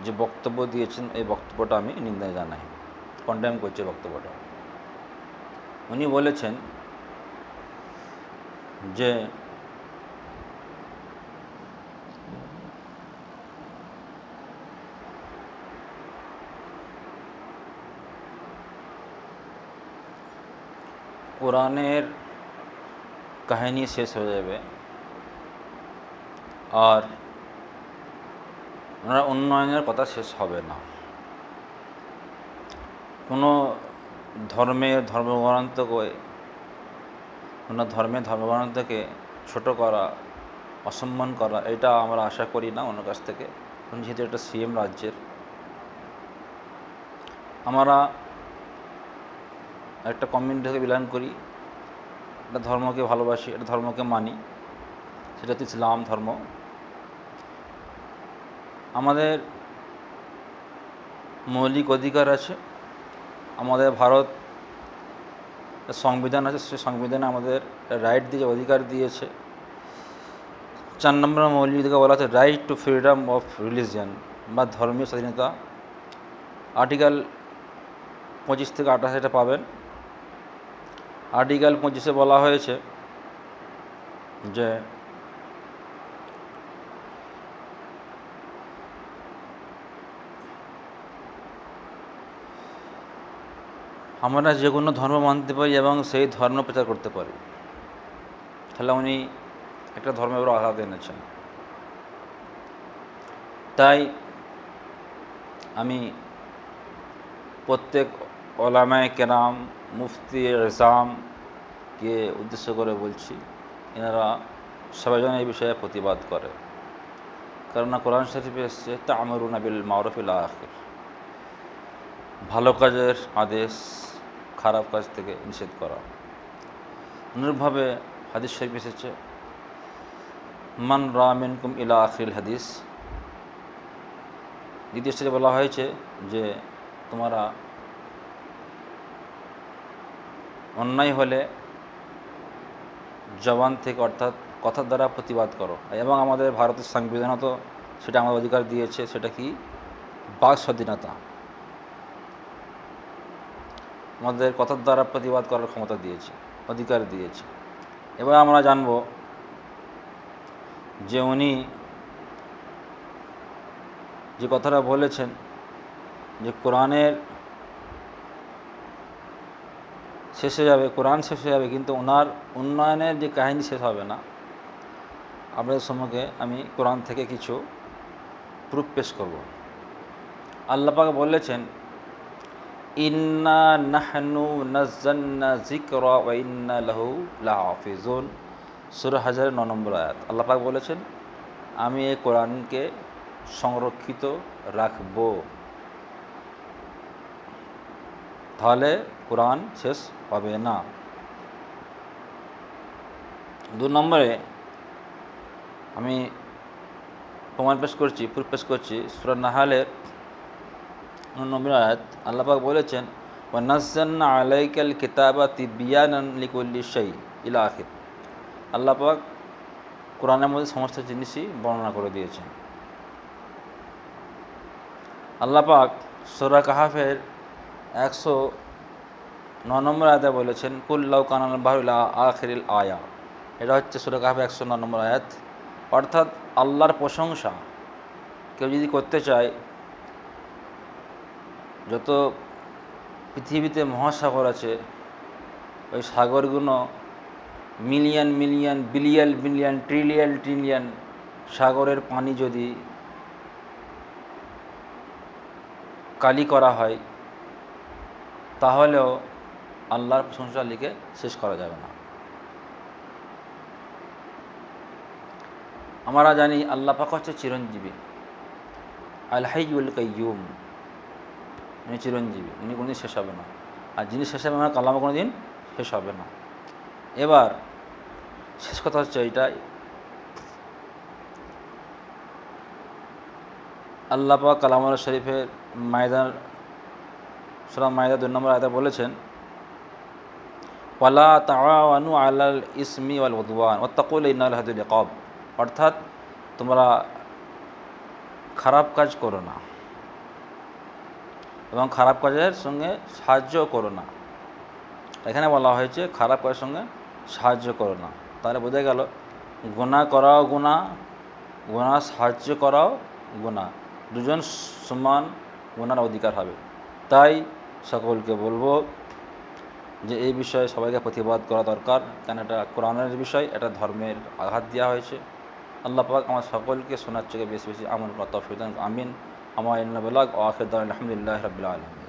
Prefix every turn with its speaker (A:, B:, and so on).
A: যে বক্তব্য দিয়েছেন, এই বক্তব্যটা আমি নিন্দা জানাই। কন্ডেম করছি বক্তব্যটা। উনি বলেছেন যে, কোরআনের কাহিনী শেষ হয়ে যাবে। আর ওনার উন্নয়নের কথা শেষ হবে না। কোনো ধর্মের ধর্মগ্রন্থকে, কোনো ধর্মের ধর্মগ্রন্থকে ছোট করা, অসম্মান করা, এটা আমরা আশা করি না অন্য কাছ থেকে। যেহেতু একটা সিএম রাজ্যের। আমরা একটা কমিউনিটি থেকে বিলং করি। একটা ধর্মকে ভালোবাসি, একটা ধর্মকে মানি। সেটা হচ্ছে ইসলাম ধর্ম। আমাদের মৌলিক অধিকার আছে, আমাদের ভারত সংবিধান আছে, সে সংবিধানে আমাদের রাইট দিয়ে অধিকার দিয়েছে। চার নম্বর মৌলিক অধিকার বলা আছে right to freedom of religion বা ধর্মীয় স্বাধীনতা। আর্টিকেল পঁচিশ থেকে আঠাশ এটা পাবেন। আর্টিকেল পঁচিশে বলা হয়েছে যে আমরা যে কোনো ধর্ম মানতে পারি এবং সেই ধর্ম প্রচার করতে পারি। তাহলে উনি একটা ধর্মের উপর আঘাত এনেছেন। তাই আমি প্রত্যেক ওলামায় কেরাম, মুফতি রেজামকে উদ্দেশ্য করে বলছি, এনারা সবাই যেন এই বিষয়ে প্রতিবাদ করে। কেননা কোরআন শরীফে এসছে তা আমরুন আবিল মারফিল আখির। ভালো কাজের আদেশ খারাপ কাজ থেকে নিষেধ করা। অনুরূপভাবে হাদিস শরীফ এসেছে, মান রামিনকুম ইলা আখিল হাদিস। দ্বিতীয় স্টেজে বলা হয়েছে যে, তোমরা অন্যায় হলে জবান থেকে অর্থাৎ কথার দ্বারা প্রতিবাদ করো। এবং আমাদের ভারতের সংবিধানও তো সেটা আমাদের অধিকার দিয়েছে, সেটা কি? বাক স্বাধীনতা আমাদের কথার দ্বারা প্রতিবাদ করার ক্ষমতা দিয়েছে, অধিকার দিয়েছে। এবার আমরা জানব যে উনি যে কথাটা বলেছেন যে কোরআনের শেষ হয়ে যাবে, কোরআন শেষ হয়ে যাবে, কিন্তু ওনার উন্নয়নের যে কাহিনী শেষ হবে না, আপনাদের সম্মুখে আমি কোরআন থেকে কিছু প্রুফ পেশ করব। আল্লাপাক বলেছেন ইন্না নাহনু নাজ্জান্না জিকরা ওয়া ইন্না লাহু লাহাফিজুন। সূরা হাজার ন নম্বর আয়াত। আল্লাপাক বলেছেন, আমি এই কোরআনকে সংরক্ষিত রাখব। তাহলে কোরআন শেষ হবে না। দু নম্বরে আমি প্রমাণ পেশ করছি, প্রুফ পেশ করছি, সুরা নাহালের নম্বর আয়াত আল্লাপাক বলেছেন ও নাজ্জান্না আলাইকাল কিতাবা তিবিয়ানান লিকুল্লি শাই ইলা আখির। আল্লাপাক কোরআনের মধ্যে সমস্ত জিনিসই বর্ণনা করে দিয়েছেন। আল্লাপাক সোরা কাহাফের একশো ন নম্বর আয়াতে বলেছেন কুল্লাউ কানাল বাহুল্লা আখিরিল আয়া। এটা হচ্ছে সুরা কাহাফের একশো ন নম্বর আয়াত। অর্থাৎ আল্লাহর প্রশংসা কেউ যদি করতে চায় যত পৃথিবীতে মহাসাগর আছে, ওই সাগরগুলো million million, billion billion, trillion trillion সাগরের পানি যদি কালি করা হয়, তাহলেও আল্লাহর প্রশংসা লিখে শেষ করা যাবে না। আমরা জানি আল্লাহ পাক হচ্ছে চিরঞ্জীবী আল হাইউল কাইয়ুম। উনি চিরঞ্জীবী, উনি কোনোদিন শেষ হবে না। আর যিনি শেষ হবে না কালামা কোনো দিন শেষ হবে না। এবার শেষ কথা হচ্ছে এইটাই আল্লাপা কালামুল শরীফের মায়দান সুরাম মায়দা দুই নম্বর আয়দা বলেছেন, ওয়ালা তাওয়ানু আলাল ইসমি ওয়াল উদওয়ান ওয়াত্তাকুল ইন্নাল হাদুল ইকাব। অর্থাৎ তোমরা খারাপ কাজ করো না। এবং খারাপ কাজের সঙ্গে সাহায্য করো না। এখানে বলা হয়েছে, খারাপ কাজের সঙ্গে সাহায্য করো না। তাহলে বোঝা গেল গুণা করাও গুণা গুণা সাহায্য করাও গুণা দুজন সমান গুণার অধিকার হবে। তাই সকলকে বলব যে এই বিষয়ে সবাইকে প্রতিবাদ করা দরকার। কেন এটা কোরআনের বিষয়, এটা ধর্মের আঘাত দেওয়া হয়েছে। আল্লাহ পাক আমার সকলকে শোনার চোখে বেশি বেশি আমল করা তফিদান আমিন। أما إن بلغ وآخر دعوانا الحمد لله رب العالمين.